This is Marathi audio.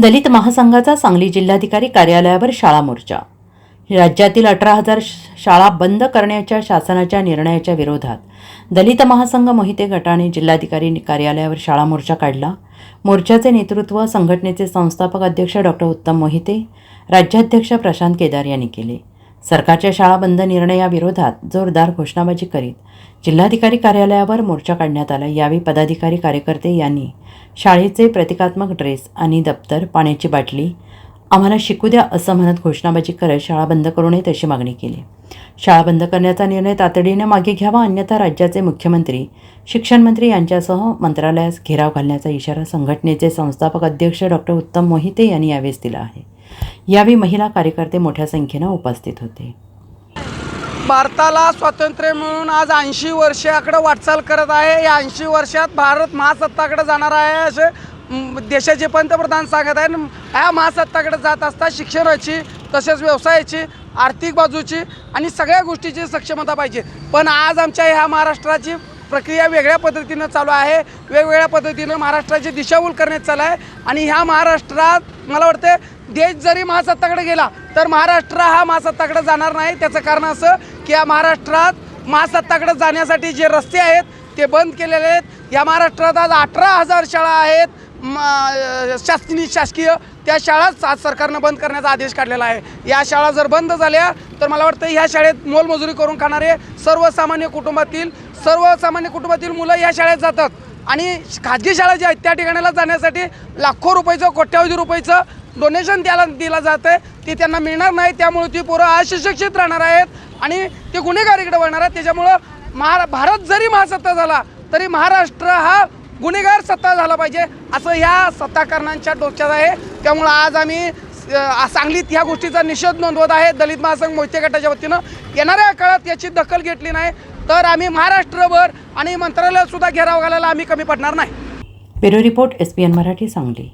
दलित महासंघाचा सांगली जिल्हाधिकारी कार्यालयावर शाळा मोर्चा. राज्यातील अठरा हजार शाळा बंद करण्याच्या शासनाच्या निर्णयाच्या विरोधात दलित महासंघ मोहिते गटाने जिल्हाधिकारी कार्यालयावर शाळा मोर्चा काढला. मोर्चाचे नेतृत्व संघटनेचे संस्थापक अध्यक्ष डॉक्टर उत्तम मोहिते राज्याध्यक्ष प्रशांत केदार यांनी केले. सरकारच्या शाळा बंद निर्णयाविरोधात जोरदार घोषणाबाजी करीत जिल्हाधिकारी कार्यालयावर मोर्चा काढण्यात आला. यावेळी पदाधिकारी कार्यकर्ते यांनी शाळेचे प्रतिकात्मक ड्रेस आणि दप्तर पाण्याची बाटली आम्हाला शिकू द्या असं म्हणत घोषणाबाजी करत शाळा बंद करू नये तशी मागणी केली. शाळा बंद करण्याचा निर्णय तातडीने मागे घ्यावा अन्यथा राज्याचे मुख्यमंत्री शिक्षण मंत्री यांच्यासह मंत्रालयास घेराव घालण्याचा इशारा संघटनेचे संस्थापक अध्यक्ष डॉक्टर उत्तम मोहिते यांनी यावेळेस दिला आहे. यावेळी महिला कार्यकर्ते मोठ्या संख्येनं उपस्थित होते. भारताला स्वातंत्र्य मिळून आज ऐंशी वर्षाकडे वाटचाल करत आहे. या ऐंशी वर्षात भारत महासत्ताकडे जाणार आहे असे देशाचे पंतप्रधान सांगत आहे ह्या महासत्ताकडे जात असता शिक्षणाची तसेच व्यवसायाची आर्थिक बाजूची आणि सगळ्या गोष्टीची सक्षमता पाहिजे. पण आज आमच्या ह्या महाराष्ट्राची प्रक्रिया वेगळ्या पद्धतीनं चालू आहे वेगवेगळ्या पद्धतीनं महाराष्ट्राची दिशाभूल करण्यात चालू आहे आणि ह्या महाराष्ट्रात मला वाटतं देश जरी महासत्ताकडे गेला तर महाराष्ट्र हा महासत्ताकडे जाणार नाही. त्याचं कारण असं की या महाराष्ट्रात महासत्ताकडे जाण्यासाठी जे रस्ते आहेत ते बंद केलेले आहेत. या महाराष्ट्रात आज अठरा हजार शाळा आहेत. शासकीय शासकीय त्या शाळाच आज सरकारनं बंद करण्याचा आदेश काढलेला आहे. या शाळा जर बंद झाल्या तर मला वाटतं ह्या शाळेत मोलमजुरी करून खाणारे सर्वसामान्य कुटुंबातील सर्वसामान्य कुटुंबातील मुलं या शाळेत जातात. आणि खाजगी शाळा ज्या आहेत त्या ठिकाणाला जाण्यासाठी लाखो रुपयाचं कोट्यावधी रुपयाचं डोनेशन त्याला दिलं जातं आहे ते त्यांना मिळणार नाही त्यामुळे ती पोरं अशिक्षित राहणार आहेत. आणि ते गुन्हेगारीकडे वळणार आहेत. त्याच्यामुळं महा भारत जरी महासत्ता झाला तरी महाराष्ट्र हा गुन्हेगार सत्ता झाला पाहिजे असं ह्या सत्ताकारणांच्या डोक्यात आहे. त्यामुळं आज आम्ही सांगलीत ह्या गोष्टीचा निषेध नोंदवत आहे. दलित महासंघ मोहिते गटाच्या वतीनं. येणाऱ्या काळात याची दखल घेतली नाही तर आम्ही महाराष्ट्रभर आणि मंत्रालयात सुद्धा घेराव घालायला आम्ही कमी पडणार नाही. Bureau report S P N Marathi Sangli.